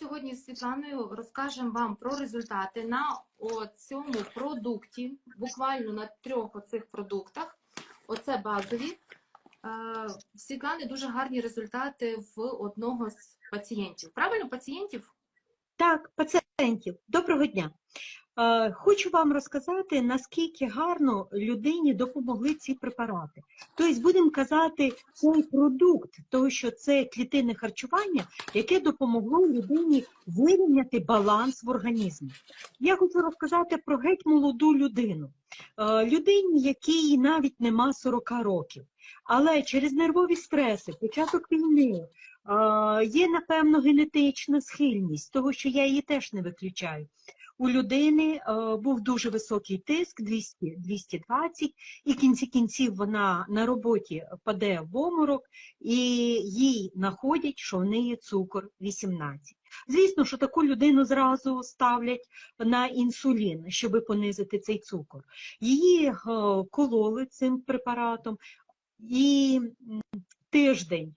сьогодні з Світланою розкажемо вам про результати на цьому продукті, буквально на трьох оцих продуктах. Оце базові. Е, Світлани дуже гарні результати в одного з пацієнтів. Правильно, пацієнтів? Так, пацієнтів, доброго дня. Хочу вам розказати, наскільки гарно людині допомогли ці препарати. Тобто, будемо казати, цей продукт, тому що це клітинне харчування, яке допомогло людині вирівняти баланс в організмі. Я хочу розказати про геть молоду людину. Людині, якій навіть нема 40 років, але через нервові стреси, початок війни, є, напевно, генетична схильність, того, що я її теж не виключаю. У людини е, був дуже високий тиск 200, 220, і в кінці кінців вона на роботі паде в оморок, і їй находять, що в неї цукор 18. Звісно, що таку людину зразу ставлять на інсулін, щоб понизити цей цукор. Її е, кололи цим препаратом, і тиждень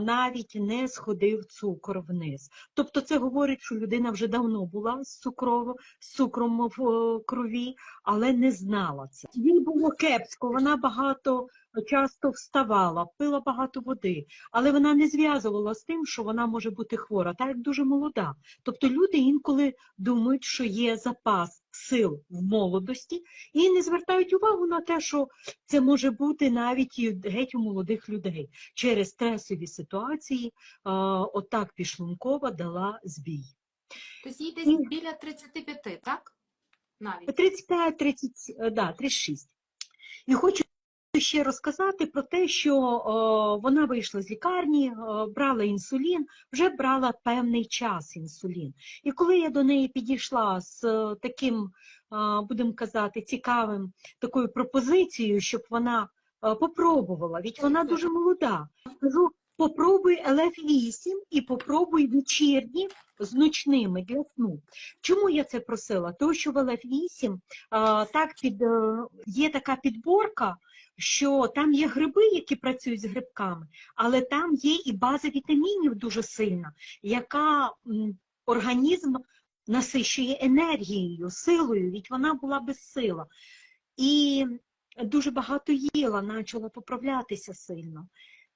навіть не сходив цукор вниз. Тобто це говорить, що людина вже давно була з цукрово, з цукром в е, крові, але не знала це. Їй було кепсько, вона багато часто вставала, пила багато води, але вона не зв'язувала з тим, що вона може бути хвора, так як дуже молода. Тобто люди інколи думають, що є запас сил в молодості, і не звертають увагу на те, що це може бути навіть і геть у молодих людей. Через стресові ситуації отак Пішлункова дала збій. Тобто їй десь і... біля 35, так? Навіть. 35, 30, е, да, 36. І хочу ще розказати про те, що о, вона вийшла з лікарні, о, брала інсулін, вже брала певний час інсулін. І коли я до неї підійшла з е, таким, будемо казати, цікавим такою пропозицією, щоб вона е, попробувала, ведь вона дуже молода. Кажу, попробуй ЛФ-8 і попробуй вечірні з ночними для сну. Чому я це просила? Тому що в ЛФ-8 а, так під, е, є така підборка, що там є гриби, які працюють з грибками, але там є і база вітамінів дуже сильна, яка організм насищує енергією, силою, ведь вона була безсила. І дуже багато їла, почала поправлятися сильно.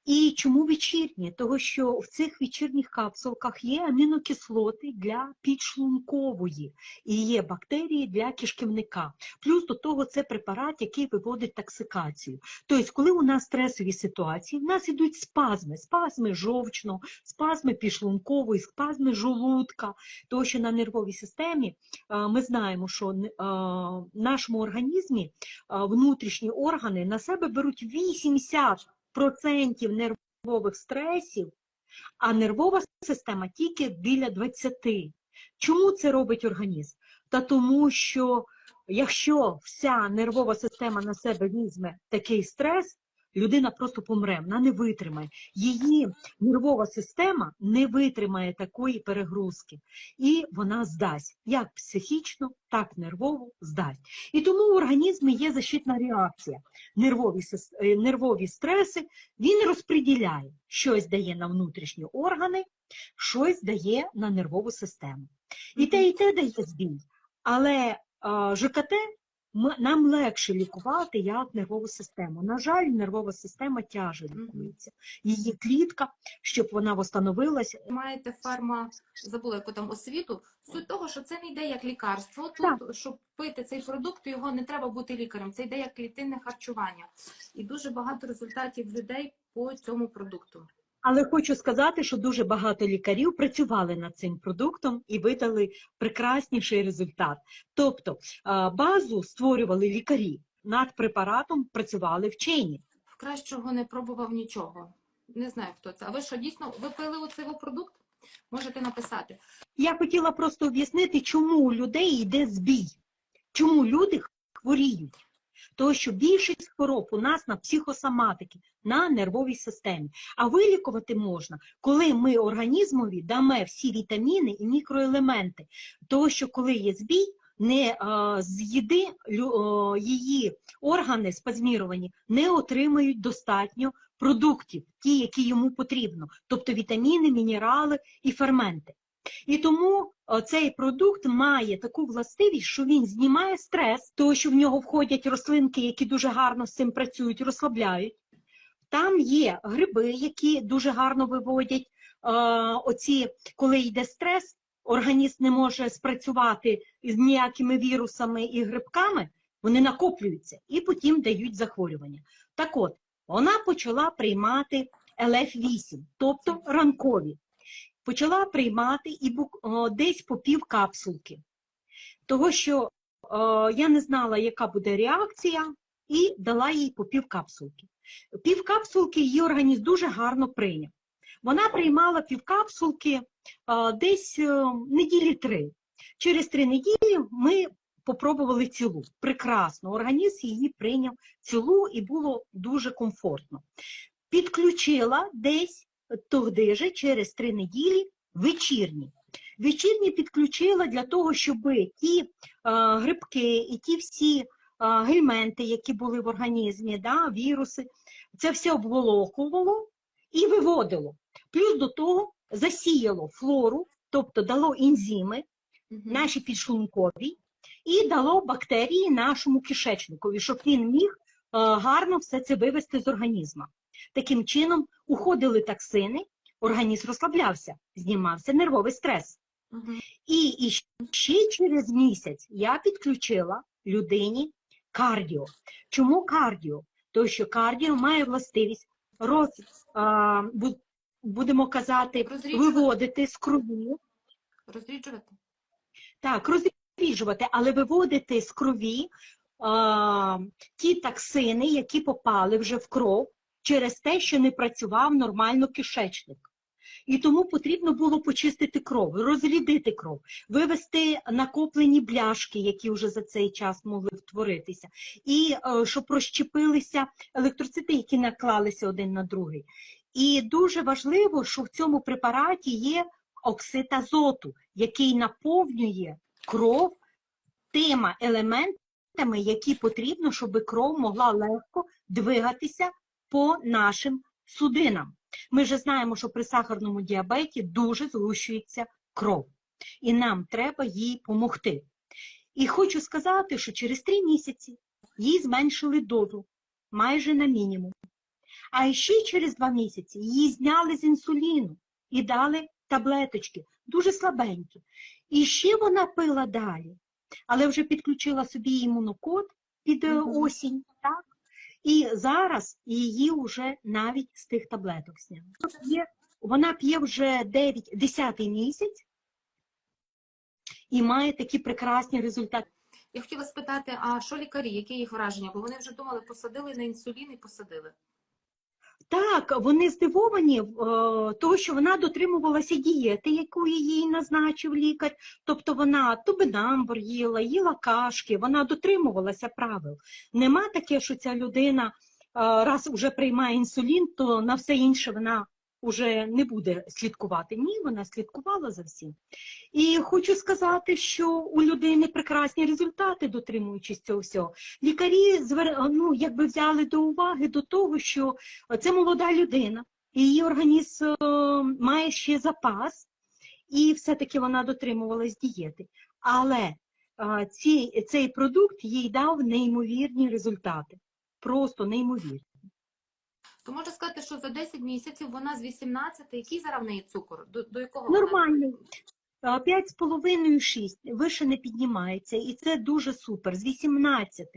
І чому вечірні? Того, що в цих вечірніх капсулках є амінокислоти для підшлункової і є бактерії для кишківника. Плюс до того це препарат, який виводить токсикацію. Тобто, коли у нас стресові ситуації, в нас ідуть спазми, спазми жовчного, спазми підшлункової, спазми желудка. Тому що на нервовій системі ми знаємо, що в нашому організмі внутрішні органи на себе беруть 80 процентів нервових стресів, а нервова система тільки біля 20. Чому це робить організм? Та тому, що якщо вся нервова система на себе візьме такий стрес, людина просто помре, вона не витримає. Її нервова система не витримає такої перегрузки, і вона здасть як психічно, так нервово здасть. І тому в організмі є защитна реакція. Нервові, е, нервові стреси він розподіляє, щось дає на внутрішні органи, щось дає на нервову систему. І те, і те дає збій. Але а, ЖКТ нам легше лікувати як нервову систему. На жаль, нервова система тяже лікується. Її клітка, щоб вона восстановилась. маєте фарма, забула яку там освіту. Суть того, що це не йде як лікарство. Тут, щоб пити цей продукт, його не треба бути лікарем. Це йде як клітинне харчування. І дуже багато результатів людей по цьому продукту. Але хочу сказати, що дуже багато лікарів працювали над цим продуктом і видали прекрасніший результат. Тобто базу створювали лікарі, над препаратом працювали вчені. В кращого не пробував нічого. Не знаю, хто це. А ви що, дійсно, ви пили оцей продукт? Можете написати. Я хотіла просто об'яснити, чому у людей йде збій, чому люди хворіють. Тому що більшість хвороб у нас на психосоматики, на нервовій системі. А вилікувати можна, коли ми організмові дамо всі вітаміни і мікроелементи. Тому що коли є збій, не а, з їди лю- о, її органи спазміровані не отримають достатньо продуктів, ті, які йому потрібно, тобто вітаміни, мінерали і ферменти. І тому е, цей продукт має таку властивість, що він знімає стрес, тому що в нього входять рослинки, які дуже гарно з цим працюють, розслабляють. Там є гриби, які дуже гарно виводять е, оці, коли йде стрес, організм не може спрацювати з ніякими вірусами і грибками, вони накоплюються і потім дають захворювання. Так от, вона почала приймати ЛФ-8, тобто ранкові. Почала приймати і десь по пів капсулки. Того, що я не знала, яка буде реакція, і дала їй по пів капсулки. Пів капсулки її організм дуже гарно прийняв. Вона приймала пів капсулки а, десь неділі три. Через три неділі ми попробували цілу. Прекрасно, організм її прийняв цілу і було дуже комфортно. Підключила десь тоді же через три неділі вечірні. Вечірні підключила для того, щоб ті е, грибки і ті всі е, гельменти, які були в організмі, да, віруси, це все обволокувало і виводило. Плюс до того засіяло флору, тобто дало ензими, наші підшлункові, і дало бактерії нашому кишечникові, щоб він міг е, гарно все це вивести з організму. Таким чином уходили токсини, організм розслаблявся, знімався нервовий стрес. Мгм. І, і ще через місяць я підключила людині кардіо. Чому кардіо? Тому що кардіо має властивість роз, а, будемо казати, виводити з крові, Розріджувати. так, розріджувати, але виводити з крові а, ті токсини, які попали вже в кров через те, що не працював нормально кишечник. І тому потрібно було почистити кров, розрідити кров, вивести накоплені бляшки, які вже за цей час могли втворитися, і е, щоб розщепилися електроцити, які наклалися один на другий. І дуже важливо, що в цьому препараті є оксид азоту, який наповнює кров тими елементами, які потрібно, щоб кров могла легко двигатися по нашим судинам. Ми вже знаємо, що при сахарному діабеті дуже згущується кров, і нам треба їй допомогти. І хочу сказати, що через три місяці їй зменшили дозу майже на мінімум. А ще через два місяці її зняли з інсуліну і дали таблеточки, дуже слабенькі. І ще вона пила далі, але вже підключила собі імунокод під Мгм. осінь, так? І зараз її вже навіть з тих таблеток зняли. Вона п'є вже 9, 10 місяць і має такі прекрасні результати. Я хотіла спитати, а що лікарі, які їх враження? Бо вони вже думали, посадили на інсулін і посадили. Так, вони здивовані е, того, що вона дотримувалася дієти, яку їй назначив лікар. Тобто вона тубинамбур їла, їла кашки, вона дотримувалася правил. Нема таке, що ця людина е, раз вже приймає інсулін, то на все інше вона вже не буде слідкувати. Ні, вона слідкувала за всім. І хочу сказати, що у людини прекрасні результати, дотримуючись цього всього. Лікарі ну, якби взяли до уваги до того, що це молода людина, її організм е, має ще запас, і все-таки вона дотримувалась дієти. Але е, цей продукт їй дав неймовірні результати. Просто неймовірні. То можна сказати, що за 10 місяців вона з 18, який зараз в неї цукор? До, до якого вона? Нормальний. 5,5-6 вище не піднімається, і це дуже супер. З 18,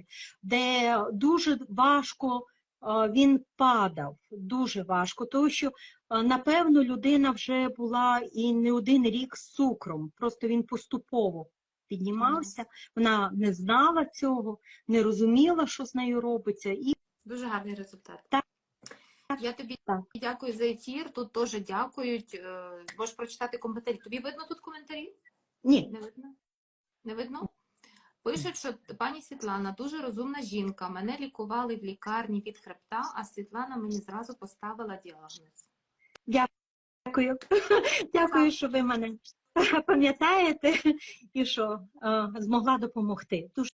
де дуже важко він падав, дуже важко, тому що, напевно, людина вже була і не один рік з цукром, просто він поступово піднімався, вона не знала цього, не розуміла, що з нею робиться, і Дуже гарний результат. Так. Я тобі Так. дякую за ефір. Тут теж дякують. Е, Можеш прочитати коментарі. Тобі видно тут коментарі? ні, Не видно? Не видно? Пишуть, що пані Світлана дуже розумна жінка. Мене лікували в лікарні від хребта, а Світлана мені зразу поставила діагноз. дякую. Дякую, що ви мене пам'ятаєте і що е, змогла допомогти.